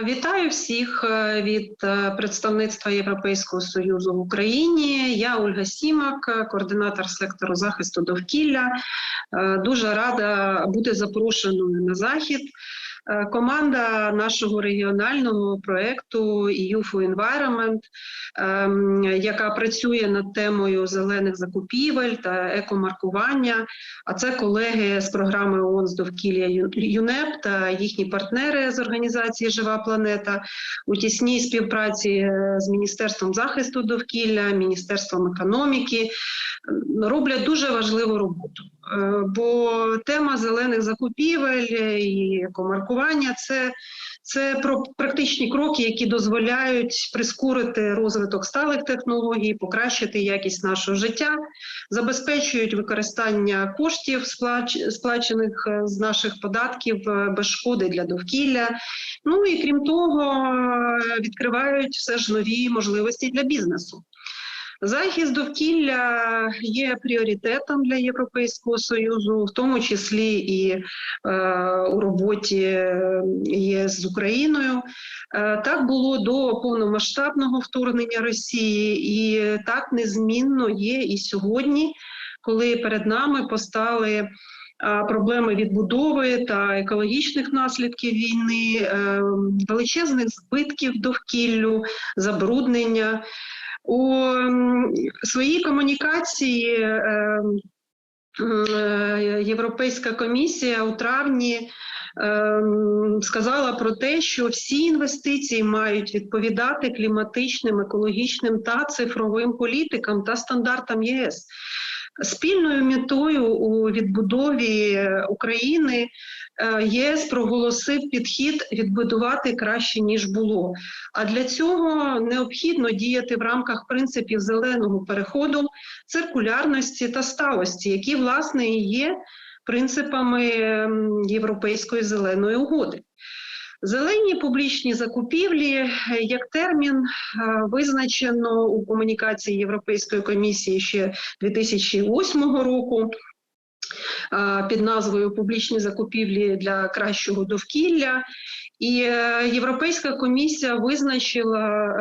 Вітаю всіх е, від е, представництва Європейського союзу в Україні. Я Ольга Сімак, е, координатор сектору захисту довкілля. Дуже рада бути запрошеною на захід. Е, Команда нашого регіонального проекту EU Environment, ем, яка працює над темою зелених закупівель та екомаркування. А це колеги з програми ООН з довкілля ЮНЕП та їхні партнери з організації Жива планета у тісній співпраці е, з Міністерством захисту довкілля, Міністерством економіки роблять дуже важливу роботу. Е, Бо тема зелених закупівель і екомаркування це, це про практичні кроки, які дозволяють прискорити розвиток сталих технологій, покращити якість нашого життя, забезпечують використання коштів, сплач- сплачених е, з наших податків е, без шкоди для довкілля. Ну і крім того, відкривають все ж нові можливості для бізнесу. Захист довкілля є пріоритетом для Європейського союзу, в тому числі і е, у роботі е, ЄС з Україною. Е, так було до повномасштабного вторгнення Росії, і так незмінно є і сьогодні, коли перед нами постали. а, Проблеми відбудови та екологічних наслідків війни, е, величезних збитків довкіллю, забруднення. У своїй комунікації е, м, е, Європейська комісія у травні е, сказала про те, що всі інвестиції мають відповідати кліматичним, екологічним та цифровим політикам та стандартам ЄС. Спільною метою у відбудові України е, ЄС проголосив підхід відбудувати краще ніж було. А для цього необхідно діяти в рамках принципів зеленого переходу, циркулярності та сталості, які власне і є принципами Європейської зеленої угоди. Зелені публічні закупівлі е, як термін е, визначено у комунікації Європейської комісії ще 2008 року е, під назвою Публічні закупівлі для кращого довкілля. І Європейська комісія визначила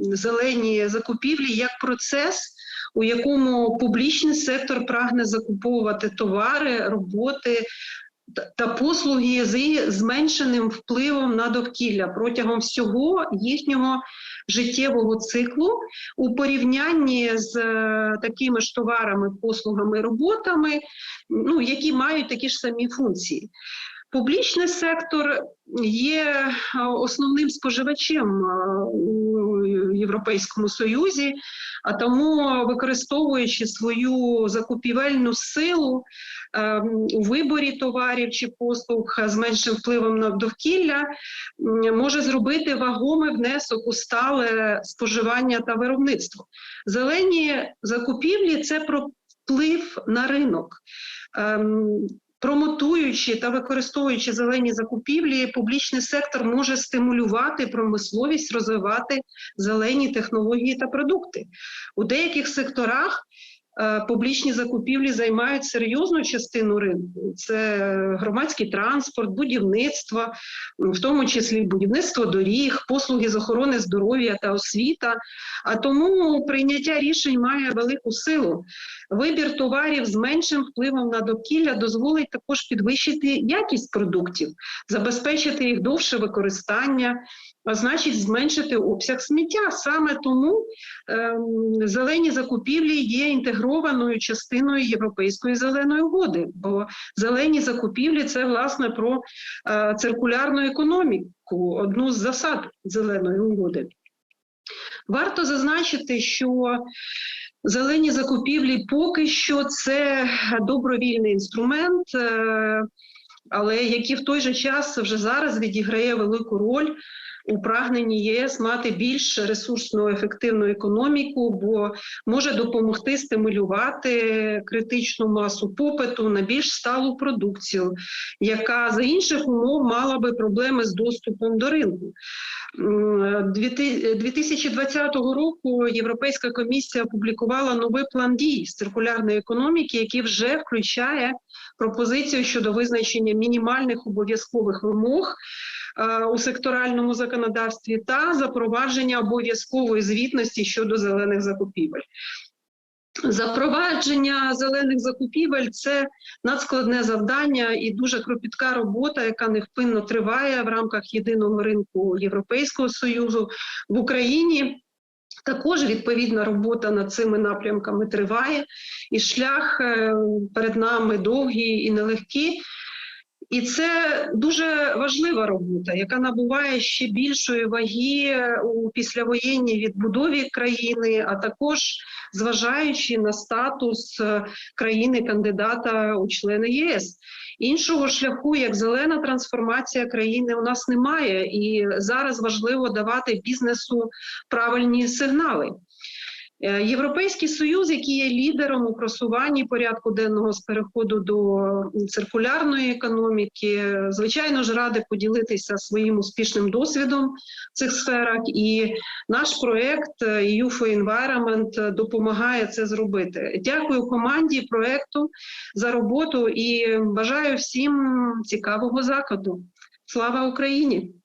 зелені закупівлі як процес, у якому публічний сектор прагне закуповувати товари, роботи та- послуги з зменшеним впливом на довкілля протягом всього їхнього життєвого циклу у порівнянні з е, такими ж товарами, послугами, роботами, ну, які мають такі ж самі функції. Публічний сектор є е, основним споживачем е, у Європейському Союзі, а тому, використовуючи свою закупівельну силу е, у виборі товарів чи послуг з меншим впливом на довкілля, може зробити вагомий внесок у стале споживання та виробництво. Зелені закупівлі це про вплив на ринок. Промотуючи та використовуючи зелені закупівлі, публічний сектор може стимулювати промисловість, розвивати зелені технології та продукти. У деяких секторах публічні закупівлі займають серйозну частину ринку. Це громадський транспорт, будівництво, в тому числі будівництво доріг, послуги з охорони здоров'я та освіта. А тому прийняття рішень має велику силу. Вибір товарів з меншим впливом на довкілля дозволить також підвищити якість продуктів, забезпечити їх довше використання, а значить зменшити обсяг сміття. Саме тому ем, зелені закупівлі є інтегрованою частиною Європейської зеленої угоди, бо зелені закупівлі це власне про е, циркулярну економіку, одну з засад зеленої угоди. Варто зазначити, що Зелені закупівлі поки що це добровільний інструмент, е, але який в той же час вже зараз відіграє велику роль у прагненні ЄС мати більш ресурсну ефективну економіку, бо може допомогти стимулювати критичну масу попиту на більш сталу продукцію, яка за інших умов мала би проблеми з доступом до ринку. М, дві- 2020 року Європейська комісія опублікувала новий план дій з циркулярної економіки, який вже включає пропозицію щодо визначення мінімальних обов'язкових вимог у секторальному законодавстві та запровадження обов'язкової звітності щодо зелених закупівель. Запровадження зелених закупівель це надскладне завдання і дуже кропітка робота, яка невпинно триває в рамках єдиного ринку Європейського союзу в Україні. Також відповідна робота над цими напрямками триває, і шлях е, перед нами довгий і нелегкий. І це дуже важлива робота, яка набуває ще більшої ваги у післявоєнній відбудові країни, а також зважаючи на статус е, країни-кандидата у члени ЄС. Іншого шляху, як зелена трансформація країни, у нас немає, і зараз важливо давати бізнесу правильні сигнали. Е, Європейський союз, який є лідером у просуванні порядку денного з переходу до циркулярної економіки, звичайно ж радий поділитися своїм успішним досвідом в цих сферах. І наш проект е, EU for Environment допомагає це зробити. Дякую команді проекту за роботу і бажаю всім цікавого закладу. Слава Україні!